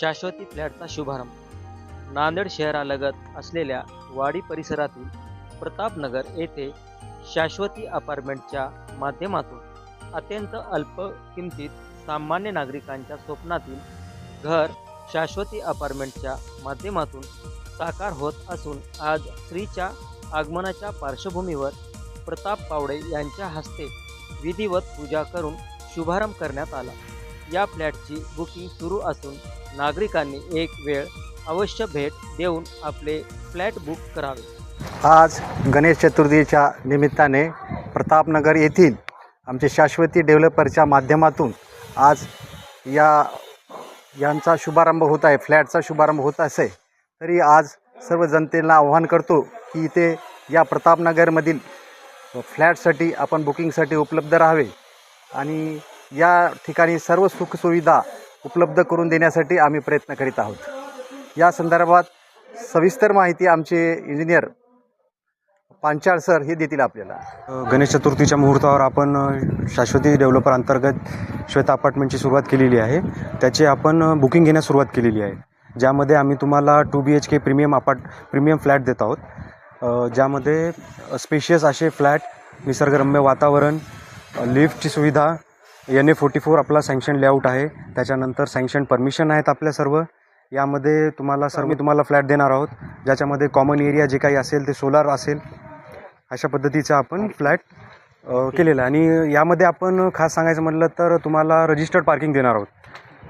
शाश्वती फ्लॅटचा शुभारंभ. नांदेड शहरालगत असलेल्या वाडी परिसरातील प्रतापनगर येथे शाश्वती अपार्टमेंटच्या माध्यमातून अत्यंत अल्प किमतीत सामान्य नागरिकांच्या स्वप्नातील घर शाश्वती अपार्टमेंटच्या माध्यमातून साकार होत असून आज श्रीच्या आगमनाच्या पार्श्वभूमीवर प्रताप पावडे यांच्या हस्ते विधिवत पूजा करून शुभारंभ करण्यात आला. या फ्लॅटची बुकिंग सुरू असून नागरिकांनी एक वेळ अवश्य भेट देऊन आपले फ्लॅट बुक करावे. आज गणेश चतुर्थीच्या निमित्ताने प्रतापनगर येथील आमचे शाश्वती डेव्हलपरच्या माध्यमातून आज या यांचा शुभारंभ होत आहे फ्लॅटचा शुभारंभ होत असे तरी आज सर्व जनतेला आव्हान करतो की इथे या प्रतापनगरमधील फ्लॅटसाठी आपण बुकिंगसाठी उपलब्ध राहावे. आणि या ठिकाणी सर्व सुखसुविधा उपलब्ध करून देण्यासाठी आम्ही प्रयत्न करीत आहोत. या संदर्भात सविस्तर माहिती आमचे इंजिनियर पांचाळ सर हे देतील आपल्याला. गणेश चतुर्थीच्या मुहूर्तावर आपण शाश्वती डेव्हलपर अंतर्गत श्वेता अपार्टमेंटची सुरुवात केलेली आहे. त्याची आपण बुकिंग घेण्यास सुरुवात केलेली आहे. ज्यामध्ये आम्ही तुम्हाला two B H K premium apart premium flat देत आहोत. ज्यामध्ये स्पेशियस असे फ्लॅट निसर्गरम्य वातावरण लिफ्टची सुविधा एन ए फोर्टी फोर आपला सँक्शन लेआउट आहे. त्याच्यानंतर सँक्शन परमिशन आहेत आपल्या सर्व. यामध्ये तुम्हाला सर्व मी तुम्हाला फ्लॅट देणार आहोत. ज्याच्यामध्ये कॉमन एरिया जे काही असेल ते सोलार असेल. अशा पद्धतीचा आपण फ्लॅट केलेला आहे. आणि यामध्ये आपण खास सांगायचं म्हटलं तर तुम्हाला रजिस्टर्ड पार्किंग देणार आहोत.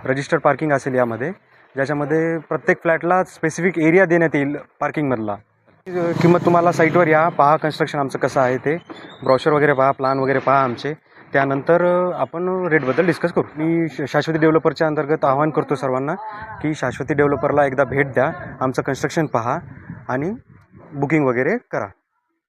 रजिस्टर्ड पार्किंग असेल यामध्ये. ज्याच्यामध्ये प्रत्येक फ्लॅटला स्पेसिफिक एरिया देण्यात येईल पार्किंगमधला किंमत तुम्हाला साईटवर या. पहा कन्स्ट्रक्शन आमचं कसं आहे ते. ब्रॉशर वगैरे पहा प्लान वगैरे पहा आमचे. त्यानंतर आपण रेटबद्दल डिस्कस करू. मी श- शाश्वती डेव्हलपरच्या अंतर्गत आवाहन करतो सर्वांना की शाश्वती डेव्हलपरला एकदा भेट द्या आमचं कन्स्ट्रक्शन पहा आणि बुकिंग वगैरे करा.